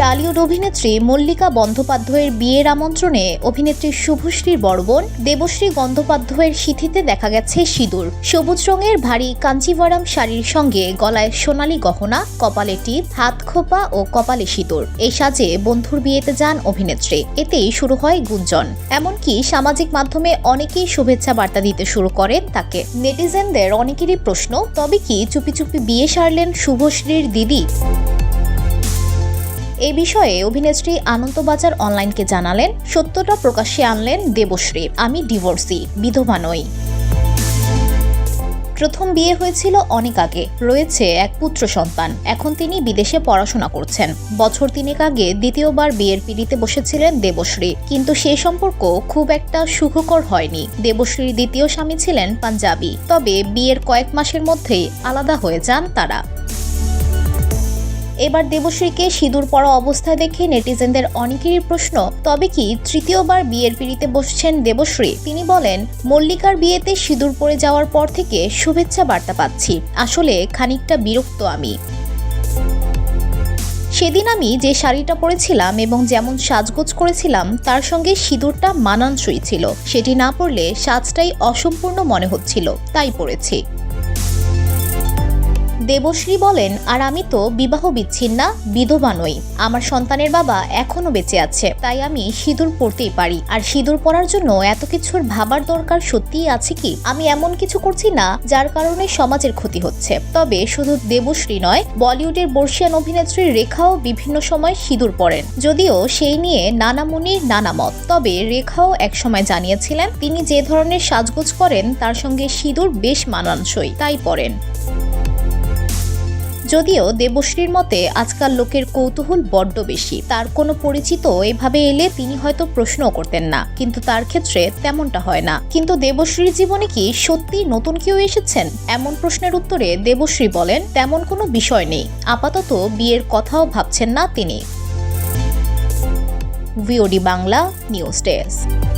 Tollywood অভিনেত্রী মল্লিকা বন্দ্যোপাধ্যায়ের বিয়ের আমন্ত্রণে অভিনেত্রী শুভশ্রীর বড় বোন দেবশ্রী গন্ধোপাধ্যায়ের সিথিতে দেখা গেছে সিঁদুর। সবুজ রঙের ভারী কাঞ্চিভারাম শাড়ির সঙ্গে গলায় সোনালি গহনা, কপালে টিপ, হাত খোপা ও কপালে সিঁদুর। এই সাজে বন্ধুর বিয়েতে যান অভিনেত্রী। এতেই শুরু হয় গুঞ্জন। এমনকি সামাজিক মাধ্যমে অনেকেই শুভেচ্ছা বার্তা দিতে শুরু করেন তাকে। নেটিজেনদের অনেকেরই প্রশ্ন, তবে কি চুপি চুপি বিয়ে সারলেন শুভশ্রীর দিদি? এই বিষয়ে অভিনেত্রী আনন্দবাজার অনলাইনকে জানালেন, সত্যটা প্রকাশ্যে আনলেন দেবশ্রী। আমি ডিভোর্সি, বিধবা নই। প্রথম বিয়ে হয়েছিল অনেক আগে, রয়েছে এক পুত্র সন্তান। এখন তিনি বিদেশে পড়াশোনা করছেন। বছর তিনেক আগে দ্বিতীয়বার বিয়ের পিড়িতে বসেছিলেন দেবশ্রী। কিন্তু সে সম্পর্ক খুব একটা সুখকর হয়নি। দেবশ্রীর দ্বিতীয় স্বামী ছিলেন পাঞ্জাবি। তবে বিয়ের কয়েক মাসের মধ্যেই আলাদা হয়ে যান তারা। এবার দেবশ্রীকে সিঁদুর পরা অবস্থায় দেখে নেটিজেনদের অনেকেরই প্রশ্ন, তবে কি তৃতীয়বার বিয়ের পিড়িতে বসছেন দেবশ্রী? তিনি বলেন, মল্লিকার বিয়েতে সিঁদুর পরে যাওয়ার পর থেকে শুভেচ্ছা বার্তা পাচ্ছি। আসলে খানিকটা বিরক্ত আমি। সেদিন আমি যে শাড়িটা পরেছিলাম এবং যেমন সাজগোজ করেছিলাম, তার সঙ্গে সিঁদুরটা মানানসই ছিল। সেটি না পরলে সাজটাই অসম্পূর্ণ মনে হচ্ছিল। তাই পরেছি। দেবশ্রী বলেন, আর আমি তো বিবাহ বিচ্ছিন্না, বিধবা নই। আমার সন্তানের বাবা এখনও বেঁচে আছে। তাই আমি সিঁদুর পরতেই পারি। আর সিঁদুর পরার জন্য এত কিছুর ভাবার দরকার সত্যিই আছে কি? আমি এমন কিছু করছি না যার কারণে সমাজের ক্ষতি হচ্ছে। তবে শুধু দেবশ্রী নয়, বলিউডের বর্ষিয়ান অভিনেত্রী রেখাও বিভিন্ন সময় সিঁদুর পরেন। যদিও সেই নিয়ে নানা মুনির নানা মত। তবে রেখাও একসময় জানিয়েছিলেন, তিনি যে ধরনের সাজগোজ করেন, তার সঙ্গে সিঁদুর বেশ মানানসই। তাই পরেন। যদিও দেবশ্রীর মতে আজকাল লোকের কৌতূহল বড্ড বেশি। তার কোনো পরিচিত এভাবে এলে তিনি হয়তো প্রশ্নও করতেন না। কিন্তু তার ক্ষেত্রে তেমনটা হয় না। কিন্তু দেবশ্রীর জীবনে কি সত্যি নতুন কেউ এসেছেন? এমন প্রশ্নের উত্তরে দেবশ্রী বলেন, তেমন কোনো বিষয় নেই। আপাতত বিয়ের কথাও ভাবছেন না তিনি। VOD Bangla news desk.